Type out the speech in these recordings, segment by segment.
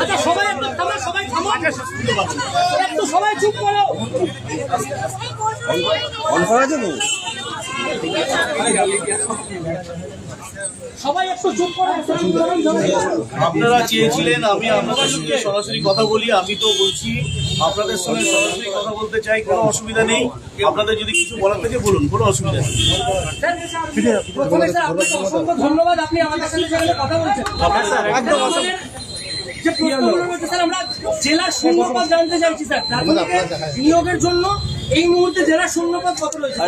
আচ্ছা সবাই সবাই থামো। একটু সবাই চুপ করো। অন করা করো আপনারা চেয়েছিলেন আমি আপনাদের সঙ্গে সরাসরি কথা বলি আমি তো বলছি আপনাদের সঙ্গে সরাসরি কথা বলতে চাই কোনো অসুবিধা নেই। আপনাদের যদি কিছু বলার থেকে বলুন কোনো অসুবিধা নেই। প্রথমে স্যার আপনাকে অসংখ্য ধন্যবাদ আপনি আমাদের সাথে কথা বলছেন। যে প্রশ্নগুলো রয়েছে স্যার আমরা জেলার শূন্যপদ জানতে চাইছি স্যার। প্রাথমিকের নিয়োগের জন্য এই মুহূর্তে জেলা শূন্যপদ কত রয়েছে?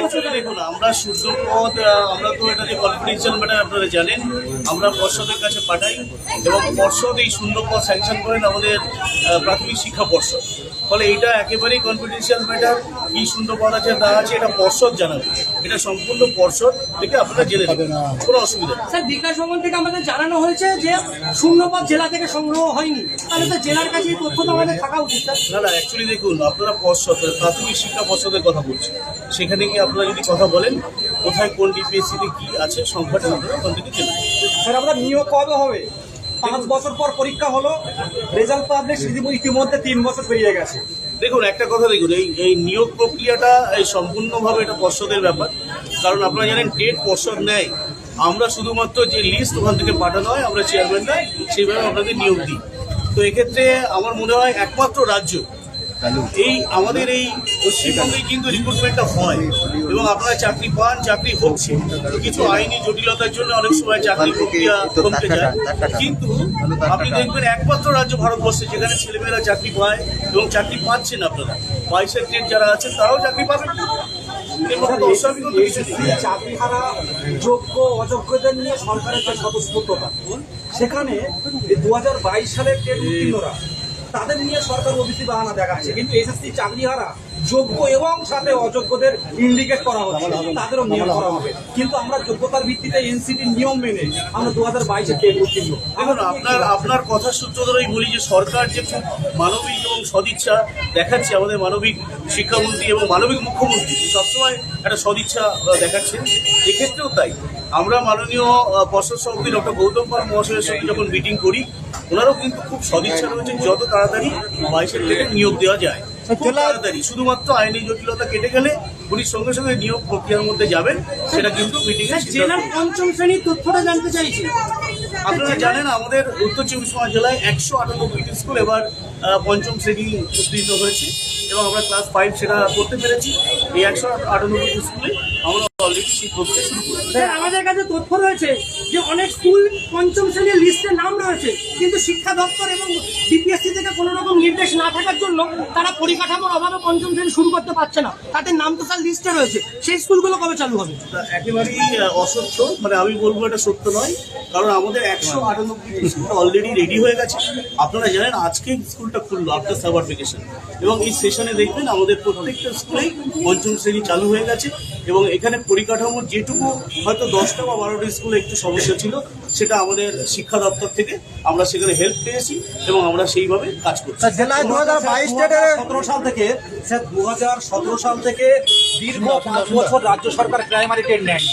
Actually দেখুন আমরা শূন্যপদ পদ আমরা তো এটা যে কনফিডেন্সিয়াল ম্যাটার আপনারা জানেন। আমরা পর্ষদের কাছে পাঠাই এবং পর্ষদ এই শূন্যপদ স্যাংশন করেন আমাদের প্রাথমিক শিক্ষা পর্ষদ। ফলে এটা একেবারেই কনফিডেন্সিয়াল ম্যাটার কি শূন্য পদ আছে তা আছে এটা পর্ষদ জানাবে। এটা সম্পূর্ণ পর্ষদ থেকে আপনারা জেনে নেবেন। কোনো অসুবিধা স্যার বিকাশ ভবন থেকে আমাদের জানানো হয়েছে যে শূন্যপদ জেলা থেকে সংগ্রহ হয়নি। তাহলে তো জেলার কাছে এই তথ্য তো আমাদের থাকা উচিত না না অ্যাকচুয়ালি দেখুন আপনারা পর্ষদ প্রাথমিক শিক্ষা পর্ষদের কথা বলছেন। সেখানে গিয়ে আপনারা যদি কথা বলেন কোথায় কোন ডিপিএসসিতে কি আছে সংখ্যাটা আপনারা ওখান থেকে জেনে স্যার আমরা নিয়োগ কবে হবে? পাঁচ বছর পর পরীক্ষা হলো রেজাল্ট পাবলিশ ইতিমধ্যে তিন বছর পেরিয়ে গেছে। দেখুন, একটা কথা দেখুন, এই এই নিয়োগ প্রক্রিয়াটা, এই সম্পূর্ণভাবে এটা পর্ষদের ব্যাপার। কারণ আপনারা জানেন, টেট পর্ষদ নেয়। আমরা শুধুমাত্র যে লিস্ট ওখান থেকে পাঠানো হয়, আমরা চেয়ারম্যানরা সেইভাবে আপনাদের নিয়োগ দিই। তো এক্ষেত্রে আমার মনে হয় একমাত্র রাজ্য এই আমাদের এই পশ্চিমবঙ্গে কিন্তু রিক্রুটমেন্টটা হয় এবং আপনারা চাকরি পান, চাকরি হচ্ছে। কিছু আইনি জটিলতার জন্য অনেক সময় চাকরি প্রক্রিয়া কমতে যায়। কিন্তু আপনি দেখবেন একমাত্র রাজ্য ভারতবর্ষে যেখানে ছেলেমেয়েরা চাকরি পায় এবং চাকরি পাচ্ছেন আপনারা। বাইশের ট্রেড যারা আছেন, তারাও চাকরি পাবেন। যোগ্য, অযোগ্যদের নিয়ে সরকারের সেখানে দু হাজার বাইশ সালের টেট উত্তীর্ণরা তাদের নিয়ে সরকার ওবিসি বাহানা দেখাচ্ছে। কিন্তু এসএসসি চাকরিহারা যোগ্য এবং সাথে অযোগ্যদের ইন্ডিকেট করা হচ্ছে। তাদেরও নিয়োগ করা হবে। কিন্তু আমরা যোগ্যতার ভিত্তিতে এনসিটির নিয়ম মেনে আমরা দু হাজার বাইশে উত্তীর্ণ দেখুন আপনার আপনার কথা সূত্র ধরেই বলি যে সরকার যে খুব মানবিক এবং সদিচ্ছা দেখাচ্ছে আমাদের মানবিক শিক্ষামন্ত্রী এবং মানবিক মুখ্যমন্ত্রী সবসময় একটা সদিচ্ছা দেখাচ্ছেন এক্ষেত্রেও তাই। আমরা মাননীয় পর্ষদ সভাপতি ডক্টর গৌতম পাল মহাশয়ের সঙ্গে যখন মিটিং করি ওনারও কিন্তু খুব সদিচ্ছা রয়েছে যত তাড়াতাড়ি বাইশের থেকে নিয়োগ দেওয়া যায়। খুব তাড়াতাড়ি। শুধুমাত্র আইনি জটিলতা কেটে গেলে উনি সঙ্গে সঙ্গে নিয়োগ প্রক্রিয়ার মধ্যে যাবেন সেটা কিন্তু মিটিং স্যার জেলার পঞ্চম শ্রেণির তথ্যটা জানতে চাইছি। আপনারা জানেন আমাদের উত্তর চব্বিশ পরগনা জেলায় একশো আটানব্বইটি স্কুল এবার পঞ্চম শ্রেণি উত্তীর্ণ হয়েছে এবং আমরা ক্লাস ফাইভ সেটা করতে পেরেছি। এই একশো আটানব্বইটি স্কুলে আমরা অলরেডি সেই প্রক্রিয়া শুরু করেছি স্যার আমাদের কাছে তথ্য রয়েছে যে অনেক স্কুল পঞ্চম শ্রেণির লিস্টে নাম রয়েছে কিন্তু শিক্ষা দপ্তর এবং ডিপিএসসি থেকে কোনো রকম নির্দেশ না থাকার জন্য তারা পরিকাঠামোর অভাবে পঞ্চম শ্রেণি শুরু করতে পারছে না। তাদের নাম তো স্যার লিস্টে রয়েছে। সেই স্কুলগুলো কবে চালু হবে? একেবারেই অসত্য। মানে আমি বলব এটা সত্য নয় কারণ আমাদের একশো আটানব্বইটি স্কুল অলরেডি রেডি হয়ে গেছে। আপনারা জানেন আজকে স্কুলটা খুললো আফটার সামার ভেকেশন এবং এই সেশনে দেখবেন আমাদের প্রত্যেকটা স্কুলেই পঞ্চম শ্রেণি চালু হয়ে গেছে। এবং এখানে পরিকাঠামো যেটুকু হয়তো দশটা বা বারোটা স্কুলে একটু সমস্যা ছিল সেটা আমাদের শিক্ষা দপ্তর থেকে আমরা সেখানে হেল্প পেয়েছি এবং আমরা সেইভাবে কাজ করছি। জেলায় দু হাজার বাইশ সতেরো সাল থেকে স্যার দু হাজার সতেরো সাল থেকে দীর্ঘ পাঁচ বছর রাজ্য সরকার প্রাইমারি টেট নেয়নি।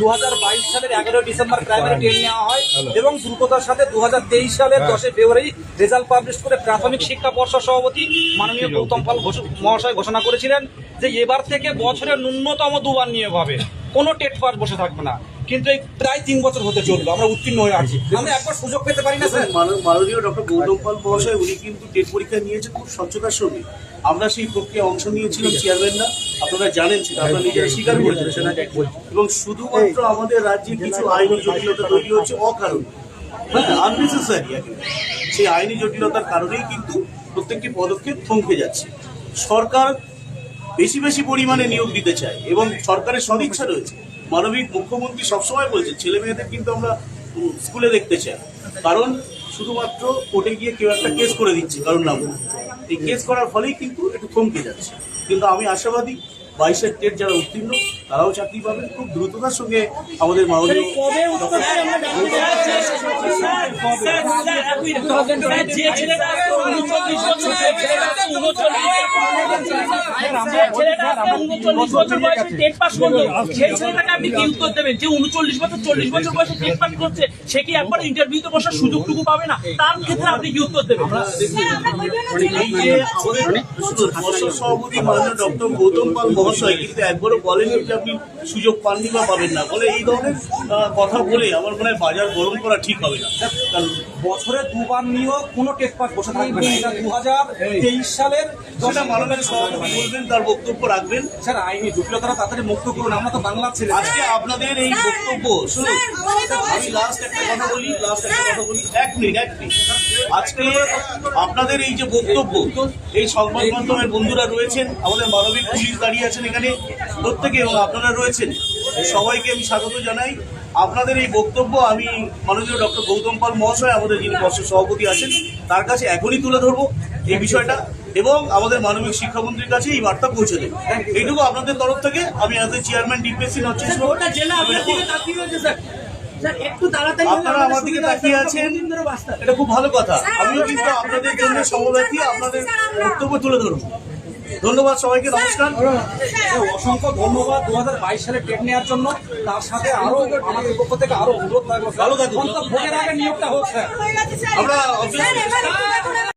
দু হাজার বাইশ সালের এগারোই ডিসেম্বর প্রাইমারি টেন নেওয়া হয় এবং দ্রুততার সাথে দু হাজার তেইশ সালের দশই ফেব্রুয়ারি রেজাল্ট পাবলিশ করে প্রাথমিক শিক্ষা পর্ষদ সভাপতি মাননীয় গৌতম পাল ঘোষ- মহাশয় ঘোষণা করেছিলেন যে এবার থেকে বছরে ন্যূনতম দুবার নিয়োগ হবে। কোনো টেট পাস বসে থাকবে না। কিন্তু এই প্রায় তিন বছর হতে চলল আমরা উত্তীর্ণ হয়ে আছি। আমরা একবার সুযোগ পেতে পারি না স্যার? মাননীয়- ডক্টর গৌতম পাল মহাশয় উনি কিন্তু টেট পরীক্ষা নিয়েছেন খুব স্বচ্ছতার সঙ্গে আমরা সেই প্রক্রিয়া অংশ নিয়েছিলাম চেয়ারম্যানরা। আপনারা জানেন সেটা আপনারা নিজেরা স্বীকার করেছেন এবং শুধুমাত্র আমাদের রাজ্যে কিছু আইনি জটিলতা তৈরি হচ্ছে অকারণ। হ্যাঁ আননেসেসারি সেই আইনি জটিলতার কারণেই কিন্তু প্রত্যেকটি পদক্ষেপ থমকে যাচ্ছে। সরকার বেশি বেশি পরিমাণে নিয়োগ দিতে চায় এবং সরকারের সদিচ্ছা রয়েছে। মানবিক মুখ্যমন্ত্রী সবসময় বলছে ছেলে মেয়েদের কিন্তু আমরা স্কুলে দেখতে চাই কারণ শুধুমাত্র কোর্টে গিয়ে কেউ একটা কেস করে দিচ্ছে কারণ না এই কেস করার ফলেই কিন্তু একটু থমকে যাচ্ছে কিন্তু আমি আশাবাদী বাইশের টেট যারা উত্তীর্ণ তারাও চাকরি পাবেন খুব দ্রুততার সঙ্গে আমাদের মাননীয় যে আপনি যে উনচল্লিশ বছর চল্লিশ বছর পাস করছে সে কি একবার ইন্টারভিউতে বসার সুযোগটুকু পাবে না তার আপনি দেবেন সভাপতি মাননীয় ডক্টর গৌতম পাল মহাশয় কিন্তু একবারও বলেননি যে আপনি সুযোগ পাননি বা পাবেন না বলে এই ধরনের কথা বলে আমার মনে হয় বাজার গরম করা ঠিক হবে না বছরে দুবার নিয়েও কোনো টেস্ট পাস বসে থাকবে না। এটা দু হাজার তেইশ সালের বলবেন তার বক্তব্য রাখবেন। স্যার আইনি জটিলতারা তাড়াতাড়ি মুক্ত করুন আমরা তো বাংলার ছেলে। আজকে আপনাদের এই বক্তব্য শুনুন। আমি লাস্ট একটা কথা বলি লাস্ট একটা কথা বলি। এক মিনিট এক মিনিট। আজকে আপনাদের এই যে বক্তব্য এই সংবাদ মাধ্যমের বন্ধুরা রয়েছেন আমাদের মানবিক পুলিশ দাঁড়িয়ে আছেন এখানে। প্রত্যেকে এবং আপনারা রয়েছেন। সবাইকে আমি স্বাগত জানাই। আপনাদের এই বক্তব্য আমি মাননীয় ডক্টর গৌতম পাল মহাশয় আমাদের যিনি বর্ষের সভাপতি আছেন তার কাছে এখনই তুলে ধরবো এই বিষয়টা এবং আমাদের মানবিক শিক্ষামন্ত্রীর কাছে এই বার্তা পৌঁছে দেবো। এইটুকু আপনাদের তরফ থেকে আমি আজ চেয়ারম্যান ডিপিএসসি নচেস আপনার আমার দিকে তাকিয়ে আছেন? এটা খুব ভালো কথা। আমিও কিন্তু আপনাদের জন্য সমব্যথী আপনাদের বক্তব্য তুলে ধরবো। ধন্যবাদ সবাইকে নমস্কার। অসংখ্য ধন্যবাদ দু হাজার বাইশ সালে টেট নেওয়ার জন্য। তার সাথে আরও আমাদের পক্ষ থেকে আরও অনুরোধ থাকবে ভালো থাকুন। ভোটের আগে নিয়োগটা হোক স্যার আমরা